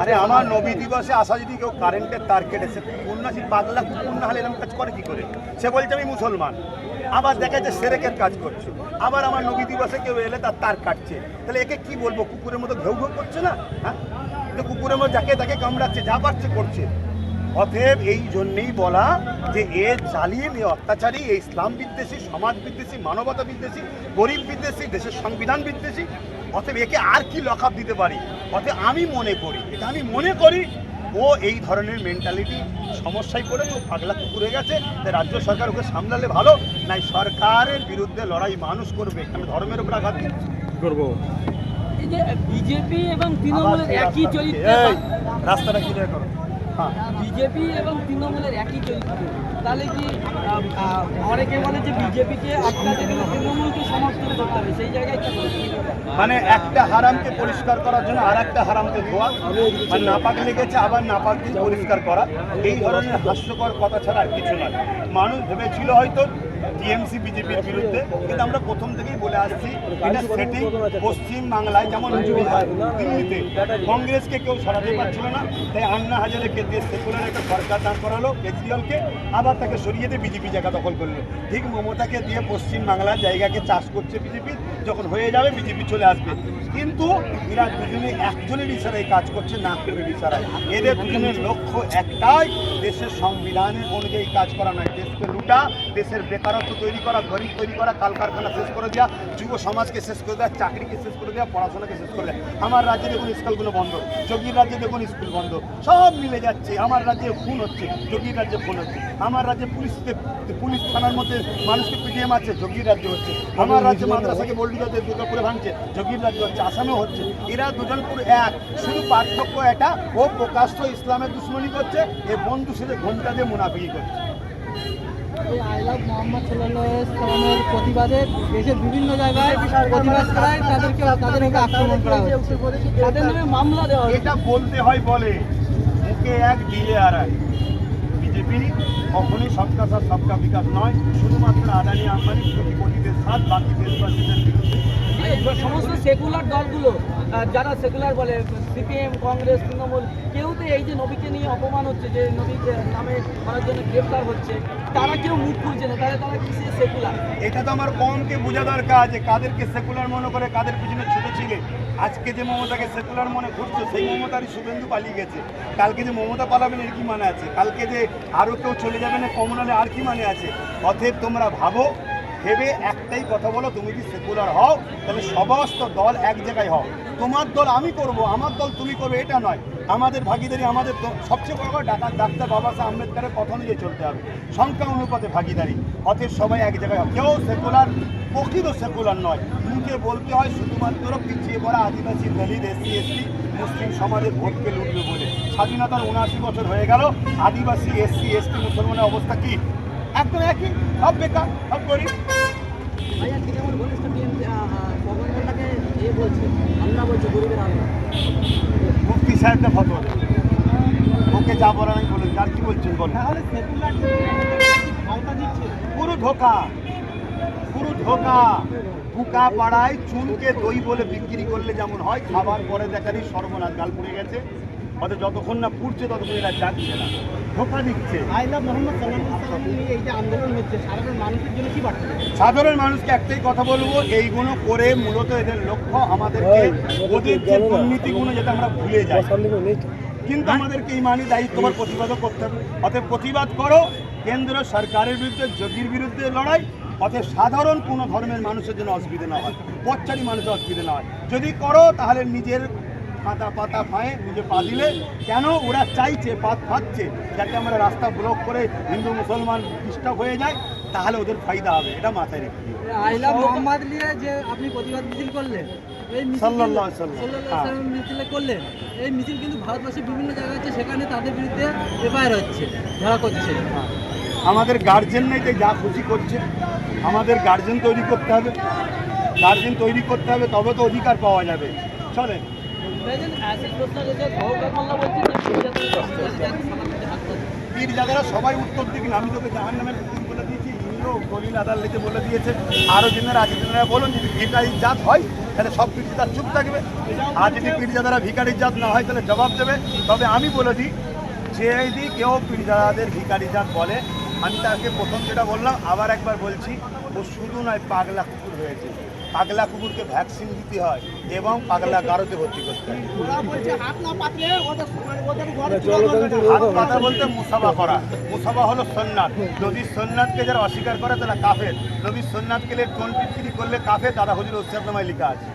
আরে আমার নবী দিবসে আসা যদি কেউ কারেন্টের তার কেটেছে কন্যাসী পাগলা না হলে এরকম কাজ করে কি করে? সে বলছে, আমি মুসলমান। আবার দেখা যে সেরেকের কাজ করছে। আবার আমার নবী দিবসে কেউ এলে তার তার কাটছে। তাহলে একে কি বলব? কুকুরের মতো ঘেউ ঘেউ করছে না? হ্যাঁ? কুকুরের মতো যাকে তাকে কামড়াচ্ছে, যা পারছে, করছে। অতএব এই জন্যেই বলা যে এ জালিম এ অত্যাচারী এই ইসলাম বিদ্বেষী সমাজ বিদ্বেষী মানবতা বিদ্বেষী গরিব বিদ্বেষী দেশের সংবিধান বিদ্বেষী অতএব একে আর কি লকআপ দিতে পারি অতএব আমি মনে করি এটা আমি মনে করি ও এই ধরনের মেন্টালিটি সমস্যায় পড়ে ও পাগলা কুকুর গেছে রাজ্য সরকার ওকে সামলালে ভালো নাই সরকারের বিরুদ্ধে লড়াই মানুষ করবে এখানে ধর্মের উপর আঘাত। করব বিজেপি এবং তৃণমূলের একই। চরিত্রে রাস্তাটা ক্লিয়ার করো বিজেপি এবং তৃণমূলের একই চরিত্র। তাহলে কি অনেকে বলে যে বিজেপিকে আটকাতে গেলে তৃণমূলকে সমর্থন করতে হবে সেই জায়গায় কি মানে একটা হারামকে পরিষ্কার করার জন্য আর একটা হারামকে ধোয়া আর নাপাক লেগেছে আবার নাপাক দিয়ে পরিষ্কার করা। এই ধরনের হাস্যকর কথা ছাড়া আর কিছু নয়। মানুষ ভেবেছিল হয়তো টিএমসি বিজেপির বিরুদ্ধে। কিন্তু আমরা প্রথম থেকেই বলে আসছি এটা সেটিং পশ্চিম বাংলায় যেমন দিল্লিতে। কংগ্রেসকে কেউ সরাতে পারছিল না তাই আন্না হাজারেকে দিয়ে সেকুলার একটা সরকার দাঁড় করালো কেজরিওয়ালকে আবার তাকে সরিয়ে দিয়ে বিজেপি জায়গা দখল করল। ঠিক মমতাকে দিয়ে পশ্চিম বাংলার জায়গাকে চাষ করছে বিজেপি যখন হয়ে যাবে বিজেপি চলে আসবে। কিন্তু এরা দুজনে একজনের ইশারায় কাজ করছে না করে ইশারায়। এদের দুজনের লক্ষ্য একটাই দেশের সংবিধানের অনুযায়ী কাজ করা নয় দেশকে লুটা দেশের বেকারত্ব তৈরি করা গরিব তৈরি করা, কলকারখানা শেষ করে দেওয়া যুব সমাজকে শেষ করে দেওয়া চাকরিকে শেষ করে দেওয়া পড়াশোনাকে শেষ করে দেওয়া আমার রাজ্যে দেখুন স্কুলগুলো বন্ধ। যোগীর রাজ্যে দেখুন স্কুল বন্ধ। সব মিলে যাচ্ছে। আমার রাজ্যে খুন হচ্ছে। যোগীর রাজ্যে খুন হচ্ছে। আমার রাজ্যে পুলিশকে পুলিশ থানার মধ্যে মানুষকে পিটিয়ে মারছে। যোগীর রাজ্য হচ্ছে। আমার রাজ্যে মাদ্রাসাকে বল্ডিতে দুর্গাপুরে ভাঙছে। যোগীর রাজ্য হচ্ছে। আসামেও হচ্ছে। এরা দুজন পুরো এক। শুধু পার্থক্য এটা ও প্রকাশ্য ইসলামের দুশ্মনী করছে। এ বন্ধু সেজে ঘণ্টা দিয়ে মুনাফিকি করছে। এই আই লাভ মোহাম্মদ সাল্লাহ প্রতিবাদে দেশের বিভিন্ন জায়গায় প্রতিবাদ করায় তাদেরকে তাদেরকে আক্রমণ করা হচ্ছে। তাদের নামে মামলা দেওয়া এটা বলতে হয় বলে মুখে এক দিলে আর বিজেপি কখনোই সবকা সাথ সবকা বিকাশ নয়। শুধুমাত্র আদানি আম্বানি কোটিপতিদের সাথ বাকি দেশবাসীদের বিরুদ্ধে। সমস্ত সেকুলার দলগুলো যারা সেকুলার বলে সিপিএম কংগ্রেস তৃণমূল কেউ তো এই যে নবীকে নিয়ে অপমান হচ্ছে, যে নবীকে নামে করার জন্য গ্রেফতার হচ্ছে, তারা কেউ মুখ খুলছে না, তাহলে তারা কিসে সেকুলার এটা তো আমার কমকে বোঝা দরকার যে কাদেরকে সেকুলার মনে করে কাদের পিছনে ছুটেছিলে আজকে যে মমতাকে সেকুলার মনে করছ, সেই মমতারই শুভেন্দু পালিয়ে গেছে। কালকে যে মমতা পালাবেন এর কি মানে আছে? কালকে যে আরও কেউ চলে যাবে না কমনালে আর কি মানে আছে? অতএব তোমরা ভাবো ভেবে একটাই কথা বলো, তুমি যদি সেকুলার হও, তাহলে সমস্ত দল এক জায়গায় হও। তোমার দল আমি করব, আমার দল তুমি করবে, এটা নয়। আমাদের ভাগিদারি, আমাদের সবচেয়ে বড় ডাক্তার ডাক্তার বাবা সাহেব আম্বেদকারের কথা অনুযায়ী চলতে হবে। সংখ্যা অনুপাতে ভাগিদারি। অতএব সবাই এক জায়গায়। কেউ সেকুলার প্রকৃত সেকুলার নয়। মুখে বলতে হয়, শুধুমাত্র পিছিয়ে পড়া আদিবাসী দলিত এসসি, এসটি, মুসলিম সমাজের ভোটকে লুটবে বলে। স্বাধীনতার উনআশি বছর হয়ে গেল। আদিবাসী এসসি, এসটি মুসলমানের অবস্থা কি? একদম একই। সব বেকার, সব গরিব। ভাইয়া তৃণমূল ঘনিষ্ঠ গভর্নমেন্টটাকে এ বলছে আমরা বলছে গরিবের আল্লাহ মুফতি সাহেবটা ফটো ওকে যা বলার আমি বলে আর কি বলছেন বলেন? তাহলে পুরো ধোকা পুরো ধোকা বুকা পাড়ায় চুনকে দই বলে বিক্রি করলে যেমন হয় খাবার পরে দেখারই সর্বনাশ। গাল পুড়ে গেছে। অর্থাৎ যতক্ষণ না পুড়ছে ততক্ষণ এরা যাচ্ছে না। ধোকা দিচ্ছে। লাভ মোহাম্মদ সাল্লাহ ইসলাম নিয়ে আন্দোলন হচ্ছে সাধারণ মানুষের জন্য কি বার্তা? সাধারণ মানুষকে একটাই কথা বলব এইগুলো করে মূলত এদের লক্ষ্য আমাদেরকে ওদের যে দুর্নীতিগুলো যাতে আমরা ভুলে যাই। কিন্তু আমাদেরকে ইমানি দায়িত্ববার প্রতিবাদও করতে হবে। অতএব প্রতিবাদ করো কেন্দ্র সরকারের বিরুদ্ধে যোগীর বিরুদ্ধে লড়াই অতএব সাধারণ কোনো ধর্মের মানুষের জন্য অসুবিধা না হয়। পথচারী মানুষের অসুবিধা না হয়। যদি করো তাহলে নিজের পাতা পাতা ফাঁয়ে নিজে পা দিলে কেন ওরা চাইছে পাত ফাচ্ছে যাতে আমরা রাস্তা ব্লক করে হিন্দু মুসলমান ডিস্টার্ব হয়ে যায় তাহলে ওদের ফায়দা হবে। এটা মাথায় রেখে দিও। আই লাভ মোহাম্মদ নিয়ে যে আপনি প্রতিবাদ মিছিল করলেন। এই মিছিল সাল্লাল্লাহু আলাইহি সাল্লাম। সাল্লাল্লাহু হ্যাঁ। আলাইহি সাল্লাম মিছিলে করলেন। এই মিছিল কিন্তু ভারতবর্ষের বিভিন্ন জায়গা আছে সেখানে তাদের বিরুদ্ধে এফআইআর হচ্ছে ধরা করছে আমাদের গার্জেন নেই যে যা খুশি করছে। আমাদের গার্জেন তৈরি করতে হবে। গার্জেন তৈরি করতে হবে তবে তো অধিকার পাওয়া যাবে। চলেন। পীর যাদের সবাই উত্তর দিক না আমি তোকে জাহান নামের বলে দিয়েছি হিন্দু দলিল আদালতে বলে দিয়েছে। আরও জেনারা আছে, জেনারা বলুন, যদি এটাই জাত হয়, তাহলে সব পীরজাদার চুপ থাকবে। আর যদি পীরজাদারা ভিকারির জাত না হয়, তাহলে জবাব দেবে। তবে আমি বলে দিই, যে যদি কেউ পীরজাদাদের ভিকারি জাত বলে, আমি তাকে প্রথম যেটা বললাম, আবার একবার বলছি, ও শুধু নয়, পাগলা। হয়েছে পাগলা কুকুরকে ভ্যাকসিন দিতে হয় এবং পাগলা গারোতে ভর্তি করতে হয়। হাত পাতা বলতে মুসাফা করা। মুসাফা হলো সোননাথ। নদীর সোননাথকে যারা অস্বীকার করে তারা কাফের। নদীর লে টোন বিক্রি করলে কাফের দাদা হজুর উৎসাহ লেখা আছে।